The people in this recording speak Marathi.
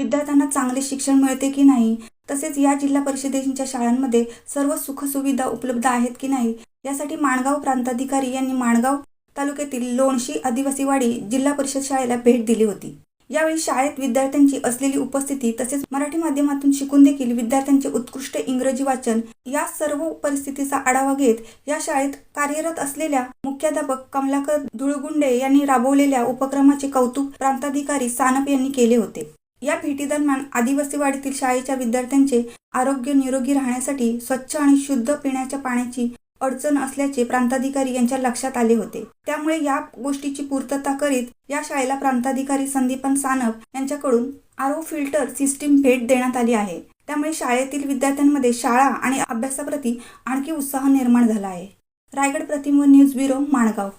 विद्यार्थ्यांना चांगले शिक्षण मिळते की नाही? तसेच या जिल्हा परिषदेच्या शाळांमध्ये सर्व सुखसुविधा उपलब्ध आहेत की नाही? यासाठी माणगाव प्रांताधिकारी यांनी माणगाव तालुक्यातील लोणशी आदिवासीवाडी जिल्हा परिषद शाळेला भेट दिली होती. यावेळी शाळेत विद्यार्थ्यांची असलेली उपस्थिती तसेच मराठी माध्यमातून शिकून देखील विद्यार्थ्यांचे उत्कृष्ट इंग्रजी वाचन या सर्व परिस्थितीचा आढावा घेत या शाळेत कार्यरत असलेल्या मुख्याध्यापक कमलाकर धुळगुंडे यांनी राबवलेल्या उपक्रमाचे कौतुक प्रांताधिकारी सानप यांनी केले होते. या भेटीदरम्यान आदिवासीवाडीतील शाळेच्या विद्यार्थ्यांचे आरोग्य निरोगी राहण्यासाठी स्वच्छ आणि शुद्ध पिण्याच्या पाण्याची अडचण असल्याचे प्रांताधिकारी यांच्या लक्षात आले होते. त्यामुळे या गोष्टीची पूर्तता करीत या शाळेला प्रांताधिकारी संदीपन सानप यांच्याकडून आरो फिल्टर सिस्टीम भेट देण्यात आली आहे. त्यामुळे शाळेतील विद्यार्थ्यांमध्ये शाळा आणि अभ्यासाप्रती आणखी उत्साह निर्माण झाला आहे. Raigad Pratima news bureau Mangaon.